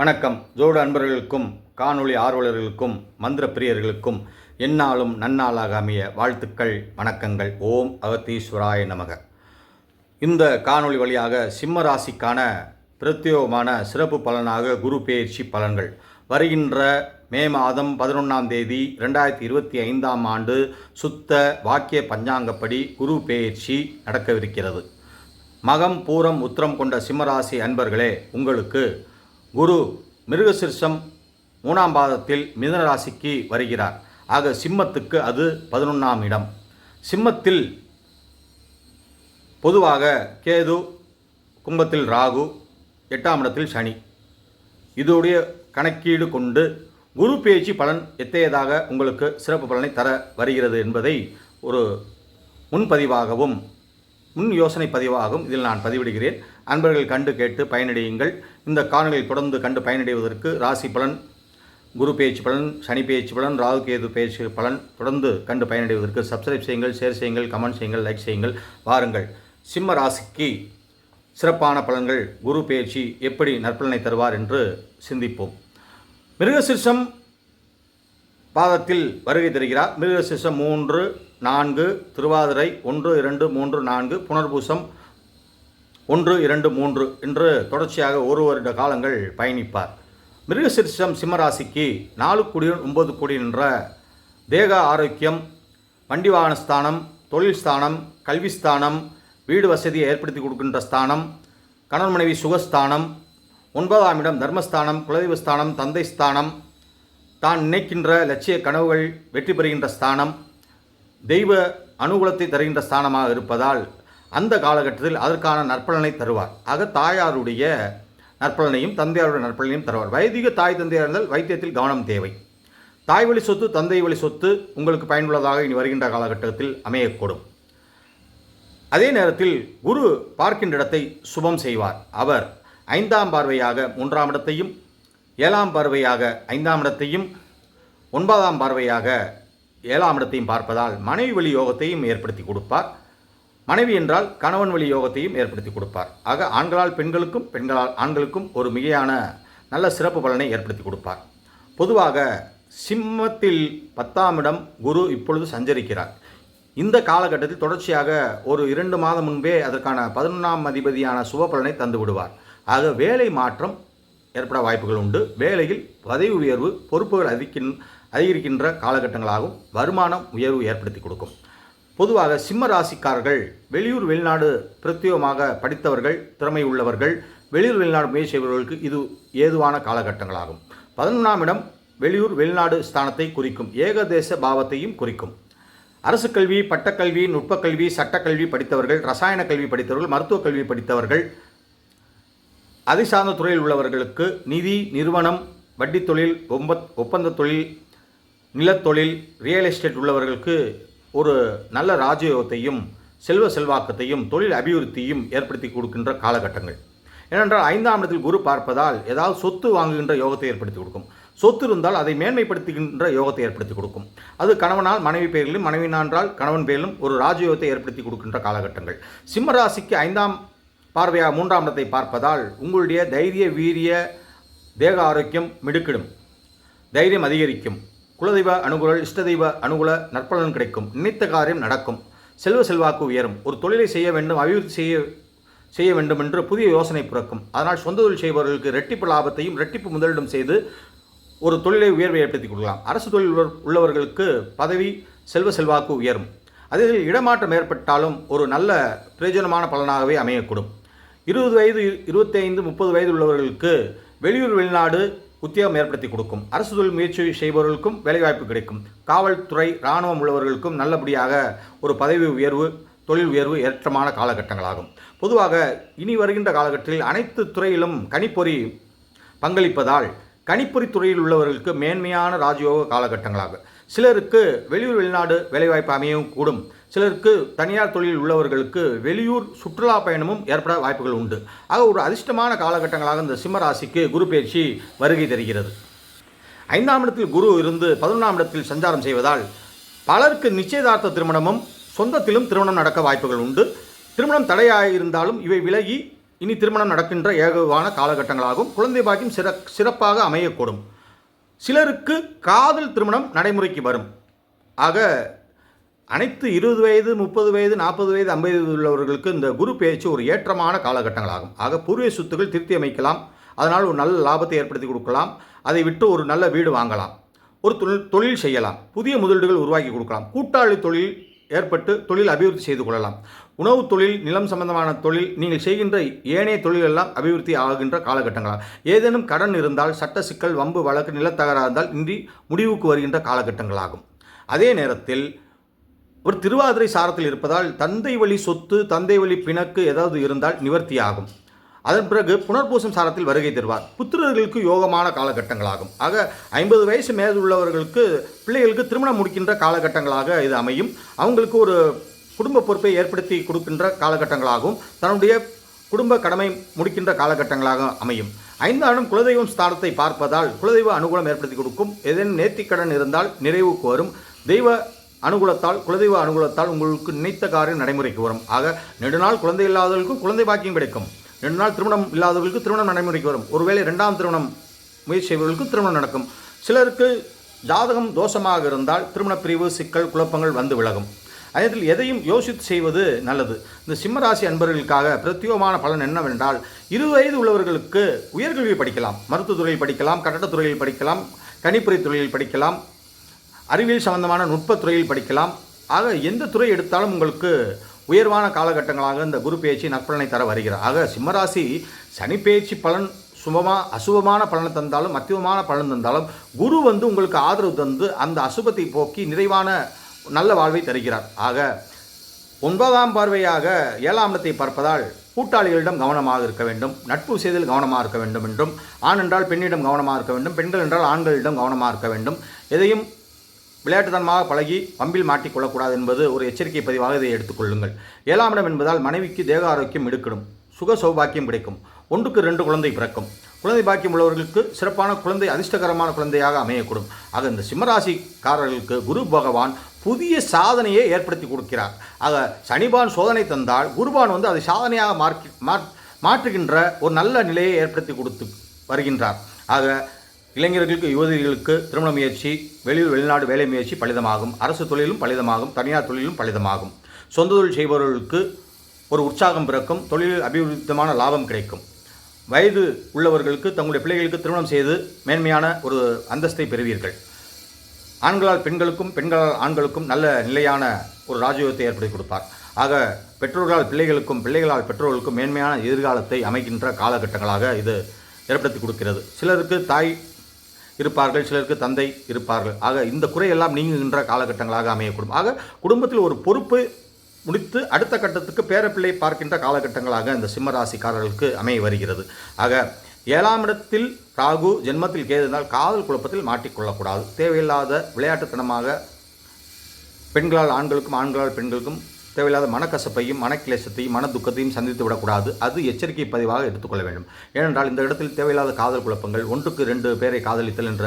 வணக்கம். ஜோடு அன்பர்களுக்கும் காணொளி ஆர்வலர்களுக்கும் மந்திர பிரியர்களுக்கும் எந்நாளும் நன்னாளாக அமைய வாழ்த்துக்கள் வணக்கங்கள். ஓம் அகத்தீஸ்வராய நமக. இந்த காணொளி வழியாக சிம்ம ராசிக்கான பிரத்யோகமான சிறப்பு பலனாக குரு பெயர்ச்சி பலன்கள். வருகின்ற மே மாதம் பதினொன்றாம் தேதி ரெண்டாயிரத்தி இருபத்தி ஐந்தாம் ஆண்டு சுத்த வாக்கிய பஞ்சாங்கப்படி குரு பெயர்ச்சி நடக்கவிருக்கிறது. மகம் பூரம் உத்திரம் கொண்ட சிம்மராசி அன்பர்களே உங்களுக்கு குரு மிருகசிர்ஷம் மூணாம் பாதத்தில் மிதுன ராசிக்கு வருகிறார். ஆக சிம்மத்துக்கு அது பதினொன்றாம் இடம். சிம்மத்தில் பொதுவாக கேது கும்பத்தில் ராகு எட்டாம் இடத்தில் சனி. இதோடைய கணக்கீடு கொண்டு குரு பேச்சு பலன் எத்தையதாக உங்களுக்கு சிறப்பு பலனை தர வருகிறது என்பதை ஒரு முன்பதிவாகவும் முன் யோசனை பதிவாகவும் இதில் நான் பதிவிடுகிறேன். அன்பர்கள் கண்டு கேட்டு பயனடையுங்கள். இந்த காணொலியை தொடர்ந்து கண்டு பயனடைவதற்கு ராசி பலன் குரு பேச்சு பலன் சனி பேச்சு பலன் ராகு கேது பேச்சு பலன் தொடர்ந்து கண்டு பயனடைவதற்கு சப்ஸ்கிரைப் செய்யுங்கள் ஷேர் செய்யுங்கள் கமெண்ட் செய்யுங்கள் லைக் செய்யுங்கள் வாருங்கள். சிம்ம ராசிக்கு சிறப்பான பலன்கள் குரு பேச்சு எப்படி நற்பலனை தருவார் என்று சிந்திப்போம். மிருகசிர்ஷம் பாதத்தில் வருகை தருகிறார். மிருகசிர்ஷம் மூன்று நான்கு திருவாதிரை ஒன்று இரண்டு மூன்று நான்கு புனர்பூசம் ஒன்று இரண்டு மூன்று என்று தொடர்ச்சியாக ஒரு வருட காலங்கள் பயணிப்பார். மிருகசிர்ஷம் சிம்மராசிக்கு நாலு கோடியுடன் ஒன்பது கோடி என்ற தேக ஆரோக்கியம் வண்டி வாகன ஸ்தானம் தொழில் ஸ்தானம் கல்வி ஸ்தானம் வீடு வசதியை ஏற்படுத்தி கொடுக்கின்ற ஸ்தானம் கணவன் மனைவி சுகஸ்தானம் ஒன்பதாம் இடம் தர்மஸ்தானம் குலதெய்வ ஸ்தானம் தந்தை ஸ்தானம் தான் நினைக்கின்ற லட்சிய கனவுகள் வெற்றி பெறுகின்ற ஸ்தானம் தெய்வ அனுகூலத்தை தருகின்ற ஸ்தானமாக இருப்பதால் அந்த காலகட்டத்தில் அதற்கான நற்பலனை தருவார். ஆக தாயாருடைய நற்பலனையும் தந்தையாருடைய நற்பலனையும் தருவார். வைதிக தாய் தந்தையார் இருந்தால் வைத்தியத்தில் கவனம் தேவை. தாய் வழி சொத்து தந்தை வழி சொத்து உங்களுக்கு பயனுள்ளதாக இனி வருகின்ற காலகட்டத்தில் அமையக்கூடும். அதே நேரத்தில் குரு பார்க்கின்ற இடத்தை சுபம் செய்வார். அவர் ஐந்தாம் பார்வையாக மூன்றாம் இடத்தையும் ஏழாம் பார்வையாக ஐந்தாம் இடத்தையும் ஒன்பதாம் பார்வையாக ஏழாம் இடத்தையும் பார்ப்பதால் மனைவி வழி யோகத்தையும் ஏற்படுத்தி கொடுப்பார். மனைவி என்றால் கணவன் வழி யோகத்தையும் ஏற்படுத்தி கொடுப்பார். ஆக ஆண்களால் பெண்களுக்கும் பெண்களால் ஆண்களுக்கும் ஒரு மிகையான நல்ல சிறப்பு பலனை ஏற்படுத்தி கொடுப்பார். பொதுவாக சிம்மத்தில் பத்தாம் இடம் குரு இப்பொழுது சஞ்சரிக்கிறார். இந்த காலகட்டத்தில் தொடர்ச்சியாக ஒரு இரண்டு மாதம் முன்பே அதற்கான பதினொன்றாம் அதிபதியான சுப பலனை தந்து விடுவார். ஆக வேலை மாற்றம் ஏற்பட வாய்ப்புகள் உண்டு. வேலையில் பதவி உயர்வு பொறுப்புகள் அதிகின் அதிகரிக்கின்ற காலகட்டங்களாகவும் வருமானம் உயர்வு ஏற்படுத்தி கொடுக்கும். பொதுவாக சிம்ம ராசிக்காரர்கள் வெளியூர் வெளிநாடு பிரத்யேகமாக படித்தவர்கள் திறமை உள்ளவர்கள் வெளியூர் வெளிநாடு முயற்சி செய்பவர்களுக்கு இது ஏதுவான காலகட்டங்களாகும். பதினொன்றாம் இடம் வெளியூர் வெளிநாடு ஸ்தானத்தை குறிக்கும் ஏகதேச பாவத்தையும் குறிக்கும். அரசு கல்வி பட்டக்கல்வி நுட்பக்கல்வி சட்டக்கல்வி படித்தவர்கள் ரசாயன கல்வி படித்தவர்கள் மருத்துவக் கல்வி படித்தவர்கள் அதை சார்ந்த துறையில் உள்ளவர்களுக்கு நிதி நிறுவனம் வட்டி தொழில் ஒப்பந்த தொழில் நிலத்தொழில் ரியல் எஸ்டேட் உள்ளவர்களுக்கு ஒரு நல்ல ராஜயோகத்தையும் செல்வ செல்வாக்கத்தையும் தொழில் அபிவிருத்தியும் ஏற்படுத்தி கொடுக்கின்ற காலகட்டங்கள். ஏனென்றால் ஐந்தாம் இடத்தில் குரு பார்ப்பதால் ஏதாவது சொத்து வாங்குகின்ற யோகத்தை ஏற்படுத்தி கொடுக்கும். சொத்து இருந்தால் அதை மேன்மைப்படுத்துகின்ற யோகத்தை ஏற்படுத்தி கொடுக்கும். அது கணவனால் மனைவி பெயரிலும் மனைவி நான்றால் கணவன் பெயரிலும் ஒரு ராஜயோகத்தை ஏற்படுத்தி கொடுக்கின்ற காலகட்டங்கள். சிம்மராசிக்கு ஐந்தாம் பார்வையாக மூன்றாம் இடத்தை பார்ப்பதால் உங்களுடைய தைரிய வீரிய தேக ஆரோக்கியம் மிடுக்கிடும். தைரியம் அதிகரிக்கும். குலதெய்வ அனுகூல இஷ்டதெய்வ அனுகூல நற்பலன் கிடைக்கும். நினைத்த காரியம் நடக்கும். செல்வ செல்வாக்கு உயரும். ஒரு தொழிலை செய்ய வேண்டும் அபிவிருத்தி செய்ய செய்ய வேண்டும் என்று புதிய யோசனை பிறக்கும். அதனால் சொந்த தொழில் செய்பவர்களுக்கு ரெட்டிப்பு லாபத்தையும் ரெட்டிப்பு முதலிடம் செய்து ஒரு தொழிலை உயர்வை ஏற்படுத்தி கொள்ளலாம். அரசு தொழில் உள்ள- உள்ளவர்களுக்கு பதவி செல்வ செல்வாக்கு உயரும். அதில் இடமாற்றம் ஏற்பட்டாலும் ஒரு நல்ல பிரயோஜனமான பலனாகவே அமையக்கூடும். இருபது வயது இருபத்தைந்து முப்பது வயது உள்ளவர்களுக்கு வெளியூர் வெளிநாடு உத்தியோகம் ஏற்படுத்தி கொடுக்கும். அரசு தொழில் முயற்சி செய்பவர்களுக்கும் வேலைவாய்ப்பு கிடைக்கும். காவல்துறை இராணுவம் உள்ளவர்களுக்கும் நல்லபடியாக ஒரு பதவி உயர்வு தொழில் உயர்வு ஏற்றமான காலகட்டங்களாகும். பொதுவாக இனி வருகின்ற காலகட்டத்தில் அனைத்து துறையிலும் கணிப்பொறி பங்களிப்பதால் கணிப்பொறி துறையில் உள்ளவர்களுக்கு மேன்மையான ராஜயோக காலகட்டங்களாகும். சிலருக்கு வெளியூர் வெளிநாடு வேலைவாய்ப்பு அமையவும் கூடும். சிலருக்கு தனியார் தொழில் உள்ளவர்களுக்கு வெளியூர் சுற்றுலா பயணமும் ஏற்பட வாய்ப்புகள் உண்டு. ஆக ஒரு அதிர்ஷ்டமான காலகட்டங்களாக இந்த சிம்மராசிக்கு குரு பயிற்சி வருகை தருகிறது. ஐந்தாம் இடத்தில் குரு இருந்து பதினொன்றாம் இடத்தில் சஞ்சாரம் செய்வதால் பலருக்கு நிச்சயதார்த்த திருமணமும் சொந்தத்திலும் திருமணம் நடக்க வாய்ப்புகள் உண்டு. திருமணம் தடையாக இருந்தாலும் இவை விலகி இனி திருமணம் நடக்கின்ற ஏகவான காலகட்டங்களாகும். குழந்தை பாக்கியம் சிற சிறப்பாக அமையக்கூடும். சிலருக்கு காதல் திருமணம் நடைமுறைக்கு வரும். ஆக அனைத்து இருபது வயது முப்பது வயது நாற்பது வயது ஐம்பது வயது உள்ளவர்களுக்கு இந்த குரு பேச்சு ஒரு ஏற்றமான காலகட்டங்களாகும். ஆக பூர்வீக சொத்துக்கள் திருத்தி அமைக்கலாம். அதனால் ஒரு நல்ல லாபத்தை ஏற்படுத்தி கொடுக்கலாம். அதை விட்டு ஒரு நல்ல வீடு வாங்கலாம். ஒரு தொழில் தொழில் செய்யலாம். புதிய முதலீடுகள் உருவாக்கி கொடுக்கலாம். கூட்டாளி தொழில் ஏற்பட்டு தொழில் அபிவிருத்தி செய்து கொள்ளலாம். உணவு தொழில் நிலம் சம்பந்தமான தொழில் நீங்கள் செய்கின்ற ஏனைய தொழிலெல்லாம் அபிவிருத்தி ஆகின்ற காலகட்டங்களாக ஏதேனும் கடன் இருந்தால் சட்ட சிக்கல் வம்பு வழக்கு நிலத்தகராக இருந்தால் இன்றி முடிவுக்கு வருகின்ற காலகட்டங்களாகும். அதே நேரத்தில் ஒரு திருவாதிரை சாரத்தில் இருப்பதால் தந்தை வழி சொத்து தந்தை வழி பிணக்கு ஏதாவது இருந்தால் நிவர்த்தியாகும். அதன் பிறகு புனர்பூசம் சாரத்தில் வருகை தருவார். புத்திரர்களுக்கு யோகமான காலகட்டங்களாகும். ஆக ஐம்பது வயசு மேலுள்ளவர்களுக்கு பிள்ளைகளுக்கு திருமணம் முடிக்கின்ற காலகட்டங்களாக இது அமையும். அவங்களுக்கு ஒரு குடும்ப பொறுப்பை ஏற்படுத்தி கொடுக்கின்ற காலகட்டங்களாகவும் தன்னுடைய குடும்ப கடமை முடிக்கின்ற காலகட்டங்களாக அமையும். ஐந்தாண்டும் குலதெய்வம் ஸ்தானத்தை பார்ப்பதால் குலதெய்வ அனுகூலம் ஏற்படுத்தி கொடுக்கும். ஏதேனும் நேர்த்திக்கடன் இருந்தால் நிறைவுக்கு வரும். தெய்வ அனுகூலத்தால் குலதெய்வ அனுகூலத்தால் உங்களுக்கு நினைத்த காரியம் நடைமுறைக்கு வரும். ஆக நெடுநாள் குழந்தை இல்லாதவர்களுக்கும் குழந்தை பாக்கியம் கிடைக்கும். நெடுநாள் திருமணம் இல்லாதவர்களுக்கு திருமணம் நடைமுறைக்கு வரும். ஒருவேளை இரண்டாம் திருமணம் முயற்சி செய்பவர்களுக்கு திருமணம் நடக்கும். சிலருக்கு ஜாதகம் தோஷமாக இருந்தால் திருமண பிரிவு சிக்கல் குழப்பங்கள் வந்து விலகும். அதில் எதையும் யோசித்து செய்வது நல்லது. இந்த சிம்மராசி அன்பர்களுக்காக பிரத்யோகமான பலன் என்னவென்றால் இரு வயது உள்ளவர்களுக்கு உயர்கல்வி படிக்கலாம். மருத்துவத்துறையில் படிக்கலாம் கட்டடத்துறையில் படிக்கலாம் கணிப்பொறி துறையில் படிக்கலாம் அறிவியல் சம்பந்தமான நுட்பத் துறையில் படிக்கலாம். ஆக எந்த துறை எடுத்தாலும் உங்களுக்கு உயர்வான காலகட்டங்களாக இந்த குரு பேச்சு நற்பலனை தர வருகிறார். ஆக சிம்மராசி சனி பேச்சு பலன் சுபமாக அசுபமான பலனை தந்தாலும் மத்தியமான பலன் தந்தாலும் குரு வந்து உங்களுக்கு ஆதரவு தந்து அந்த அசுபத்தை போக்கி நிறைவான நல்ல வாழ்வை தருகிறார். ஆக ஒன்பதாம் பார்வையாக ஏழாம் இடத்தை பார்ப்பதால் கூட்டாளிகளிடம் கவனமாக இருக்க வேண்டும். நட்பு செய்தில் கவனமாக இருக்க வேண்டும் என்றும் ஆண் என்றால் பெண்ணிடம் கவனமாக இருக்க வேண்டும். பெண்கள் என்றால் ஆண்களிடம் கவனமாக இருக்க வேண்டும். எதையும் விளையாட்டுத்தனமாக பழகி பம்பில் மாட்டிக்கொள்ளக்கூடாது என்பது ஒரு எச்சரிக்கை பதிவாக இதை எடுத்துக்கொள்ளுங்கள் ஏழாம் இடம் என்பதால் மனைவிக்கு தேக ஆரோக்கியம் எடுக்கணும் சுக சௌபாக்கியம் கிடைக்கும். ஒன்றுக்கு ரெண்டு குழந்தை பிறக்கும். குழந்தை பாக்கியம் உள்ளவர்களுக்கு சிறப்பான குழந்தை அதிர்ஷ்டகரமான குழந்தையாக அமையக்கூடும். ஆக இந்த சிம்மராசிக்காரர்களுக்கு குரு பகவான் புதிய சாதனையை ஏற்படுத்தி கொடுக்கிறார். ஆக சனிபான் சோதனை தந்தால் குருபான் வந்து அதை சாதனையாக மாற்றி மாற்றுகின்ற ஒரு நல்ல நிலையை ஏற்படுத்தி கொடுத்து வருகின்றார். ஆக இளைஞர்களுக்கு யுவதிகளுக்கு திருமண முயற்சி வெளியூர் வெளிநாடு வேலை முயற்சி பலிதமாகும். அரசு தொழிலும் பலிதமாகும். தனியார் தொழிலும் பலிதமாகும். சொந்த தொழில் செய்பவர்களுக்கு ஒரு உற்சாகம் பிறக்கும். தொழிலில் அபிவிருத்தமான லாபம் கிடைக்கும். வயது உள்ளவர்களுக்கு தங்களுடைய பிள்ளைகளுக்கு திருமணம் செய்து மேன்மையான ஒரு அந்தஸ்தை பெறுவீர்கள். ஆண்களால் பெண்களுக்கும் பெண்களால் ஆண்களுக்கும் நல்ல நிலையான ஒரு ராஜயோகத்தை ஏற்படுத்தி கொடுப்பார். ஆக பெற்றோர்களால் பிள்ளைகளுக்கும் பிள்ளைகளால் பெற்றோர்களுக்கும் மேன்மையான எதிர்காலத்தை அமைக்கின்ற காலகட்டங்களாக இது ஏற்படுத்தி கொடுக்கிறது. சிலருக்கு தாய் இருப்பார்கள் சிலருக்கு தந்தை இருப்பார்கள். ஆக இந்த குறையெல்லாம் நீங்குகின்ற காலகட்டங்களாக அமையக்கூடும். ஆக குடும்பத்தில் ஒரு பொறுப்பு முடித்து அடுத்த கட்டத்துக்கு பேரப்பிள்ளை பார்க்கின்ற காலகட்டங்களாக இந்த சிம்மராசிக்காரர்களுக்கு அமைய வருகிறது. ஆக ஏழாம் இடத்தில் ராகு ஜென்மத்தில் கேதுனால் காதல் குழப்பத்தில் மாட்டிக்கொள்ளக்கூடாது. தேவையில்லாத விளையாட்டுத்தனமாக பெண்களால் ஆண்களுக்கும் ஆண்களால் பெண்களுக்கும் தேவையில்லாத மனக்கசப்பையும் மனக்கிளேசத்தையும் மன துக்கத்தையும் சந்தித்து விடக்கூடாது. அது எச்சரிக்கை பதிவாக எடுத்துக்கொள்ள வேண்டும். ஏனென்றால் இந்த இடத்தில் தேவையில்லாத காதல் குழப்பங்கள் ஒன்றுக்கு ரெண்டு பேரை காதலித்தல் என்ற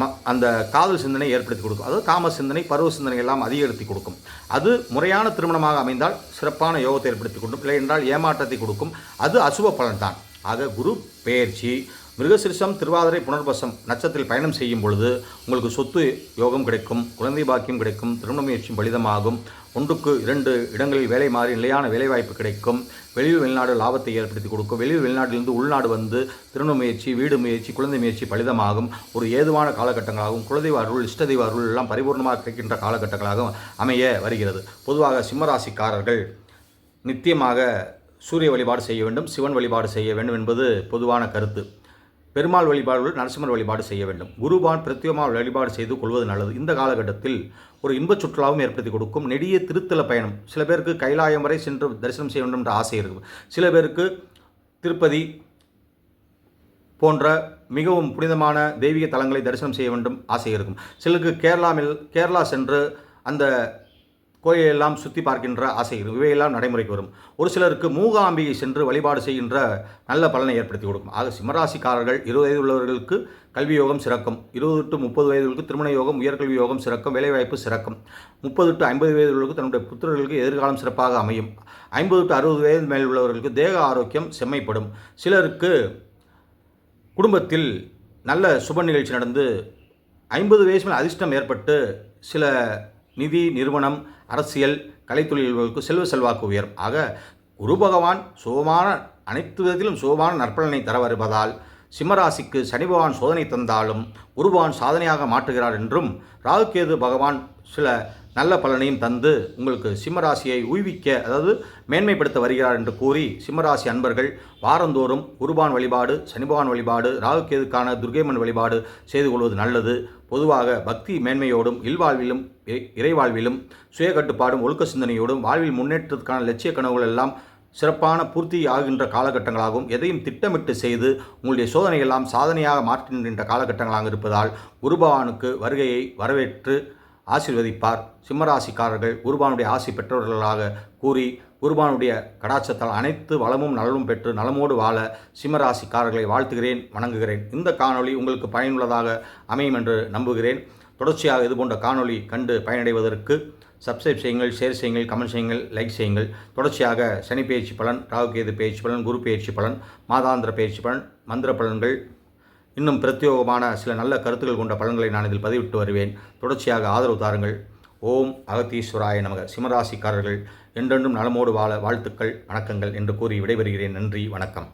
ம அந்த காதல் சிந்தனை ஏற்படுத்தி கொடுக்கும். அதாவது காம சிந்தனை பருவ சிந்தனை எல்லாம் அதிகரித்து கொடுக்கும். அது முறையான திருமணமாக அமைந்தால் சிறப்பான யோகத்தை ஏற்படுத்தி கொடுக்கும் இல்லை என்றால் ஏமாற்றத்தை கொடுக்கும். அது அசுப பலன்தான். ஆக குரு பெயர்ச்சி மிருகசிரிசம் திருவாதிரை புனர்பசம் நட்சத்திரத்தில் பயணம் செய்யும் பொழுது உங்களுக்கு சொத்து யோகம் கிடைக்கும் குழந்தை பாக்கியம் கிடைக்கும் திருமண முயற்சியும் பலிதமாகும். ஒன்றுக்கு இரண்டு இடங்களில் வேலை மாறி நிலையான வேலைவாய்ப்பு கிடைக்கும். வெளியூர் வெளிநாடு லாபத்தை ஏற்படுத்தி கொடுக்கும். வெளியூர் வெளிநாட்டிலிருந்து உள்நாடு வந்து திருமண முயற்சி வீடு முயற்சி குழந்தை முயற்சி பலிதமாகும். ஒரு ஏதுவான காலகட்டங்களாகவும் குலதெய்வ அருள் இஷ்டதெய்வ அருள் எல்லாம் பரிபூர்ணமாக கிடைக்கின்ற காலகட்டங்களாகவும் அமைய வருகிறது. பொதுவாக சிம்மராசிக்காரர்கள் நித்தியமாக சூரிய வழிபாடு செய்ய வேண்டும் சிவன் வழிபாடு செய்ய வேண்டும் என்பது பொதுவான கருத்து. பெருமாள் வழிபாடு நரசிம்மர் வழிபாடு செய்ய வேண்டும். குருபான் பிரத்யோமால் வழிபாடு செய்து கொள்வது நல்லது. இந்த காலகட்டத்தில் ஒரு இன்பச் சுற்றுலாவும் ஏற்படுத்தி கொடுக்கும். நெடிய திருத்தல பயணம். சில பேருக்கு கைலாயம் வரை சென்று தரிசனம் செய்ய வேண்டும் என்ற ஆசை இருக்கும் சில பேருக்கு திருப்பதி போன்ற மிகவும் புனிதமான தெய்வீக தலங்களை தரிசனம் செய்ய வேண்டும் ஆசை இருக்கும். சிலருக்கு கேரளாவில் கேரளா சென்று அந்த கோயிலெல்லாம் சுற்றி பார்க்கின்ற ஆசை இருக்கும் இவையெல்லாம் நடைமுறைக்கு வரும். ஒரு சிலருக்கு மூகாம்பிகை சென்று வழிபாடு செய்கின்ற நல்ல பலனை ஏற்படுத்தி கொடுக்கும். ஆக சிம்மராசிக்காரர்கள் இருபது வயது உள்ளவர்களுக்கு கல்வி யோகம் சிறக்கும். இருபது டு முப்பது வயதுகளுக்கு திருமண யோகம் உயர்கல்வி யோகம் சிறக்கும். வேலைவாய்ப்பு சிறக்கும். முப்பது டு ஐம்பது வயதுகளுக்கு தன்னுடைய புத்திரர்களுக்கு எதிர்காலம் சிறப்பாக அமையும். ஐம்பது டு அறுபது வயது மேல் உள்ளவர்களுக்கு தேக ஆரோக்கியம் செம்மைப்படும். சிலருக்கு குடும்பத்தில் நல்ல சுப நிகழ்ச்சி நடந்து ஐம்பது வயசு மேல் அதிர்ஷ்டம் ஏற்பட்டு சில நிதி நிறுவனம் அரசியல் கலைத்தொழில்களுக்கு செல்வ செல்வாக்கு உயரும் ஆக குரு பகவான் சுகமான அனைத்து விதத்திலும் சுகமான நற்பலனை தர வருவதால் சிம்மராசிக்கு சனி பகவான் சோதனை தந்தாலும் குருபகவான் சாதனையாக மாற்றுகிறார் என்றும் ராகுகேது பகவான் சில நல்ல பலனையும் தந்து உங்களுக்கு சிம்மராசியை உய்விக்க அதாவது மேன்மைப்படுத்த வருகிறார் என்று கூறி சிம்மராசி அன்பர்கள் வாரந்தோறும் குருபான் வழிபாடு சனிபகவான் வழிபாடு ராகுக்கேதுக்கான துர்கைமன் வழிபாடு செய்து கொள்வது நல்லது. பொதுவாக பக்தி மேன்மையோடும் இல்வாழ்விலும் இறைவாழ்விலும் சுய கட்டுப்பாடும் ஒழுக்க சிந்தனையோடும் வாழ்வில் முன்னேற்றத்துக்கான லட்சிய கனவுகள் எல்லாம் சிறப்பான பூர்த்தி ஆகின்ற காலகட்டங்களாகவும் எதையும் திட்டமிட்டு செய்து உங்களுடைய சோதனையெல்லாம் சாதனையாக மாற்றுகின்ற காலகட்டங்களாக இருப்பதால் குருபவானுக்கு வருகையை வரவேற்று ஆசீர்வதிப்பார். சிம்மராசிக்காரர்கள் குருபானுடைய ஆசி பெற்றவர்களாக கூறி குருபானுடைய கடாட்சத்தால் அனைத்து வளமும் நலமும் பெற்று நலமோடு வாழ சிம்மராசிக்காரர்களை வாழ்த்துகிறேன் வணங்குகிறேன். இந்த காணொளி உங்களுக்கு பயனுள்ளதாக அமையும் என்று நம்புகிறேன். தொடர்ச்சியாக இதுபோன்ற காணொளி கண்டு பயனடைவதற்கு சப்ஸ்கிரைப் செய்யுங்கள் ஷேர் செய்யுங்கள் கமெண்ட் செய்யுங்கள் லைக் செய்யுங்கள். தொடர்ச்சியாக சனி பயிற்சி பலன் ராகுகேது பயிற்சி பலன் குரு பயிற்சி பலன் மாதாந்திர பயிற்சி பலன் மந்திர பலன்கள் இன்னும் பிரத்யோகமான சில நல்ல கருத்துக்கள் கொண்ட பலன்களை நான் இதில் பதிவிட்டு வருவேன். தொடர்ச்சியாக ஆதரவு தாருங்கள். ஓம் அகத்தீஸ்வராய நமக. சிம்மராசிக்காரர்கள் என்றென்றும் நலமோடு வாழ வாழ்த்துக்கள் வணக்கங்கள் என்று கூறி விடைபெறுகிறேன். நன்றி வணக்கம்.